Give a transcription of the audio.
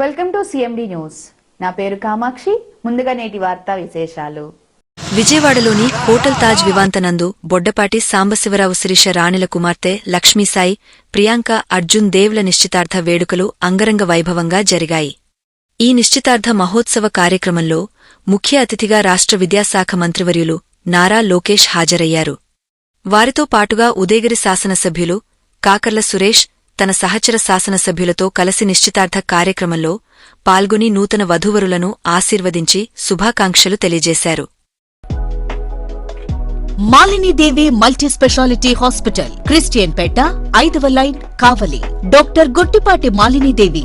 Welcome to CMD news. నా పేరు కామాక్షి. ముందుగా నేటి వార్తా విశేషాలు. విజయవాడలోని హోటల్ తాజ్ వివాంతనందు బొడ్డపాటి సాంబశివరావు శిరీష రాణిల కుమార్తె లక్ష్మీసాయి ప్రియాంక అర్జున్ దేవుల నిశ్చితార్థ వేడుకలు అంగరంగ వైభవంగా జరిగాయి. ఈ నిశ్చితార్థ మహోత్సవ కార్యక్రమంలో ముఖ్య అతిథిగా రాష్ట్ర విద్యాశాఖ మంత్రివర్యులు నారా లోకేష్ హాజరయ్యారు. వారితో పాటుగా ఉదయగిరి శాసనసభ్యులు కాకర్ల సురేష్ తన సహచర శాసనసభ్యులతో కలిసి నిశ్చితార్థ కార్యక్రమంలో పాల్గొని నూతన వధూవరులను ఆశీర్వదించి శుభాకాంక్షలు తెలియజేశారు. Malinidevi multi speciality hospital Christianpet ఐదవ line Kavali. Doctor Gottipati Malinidevi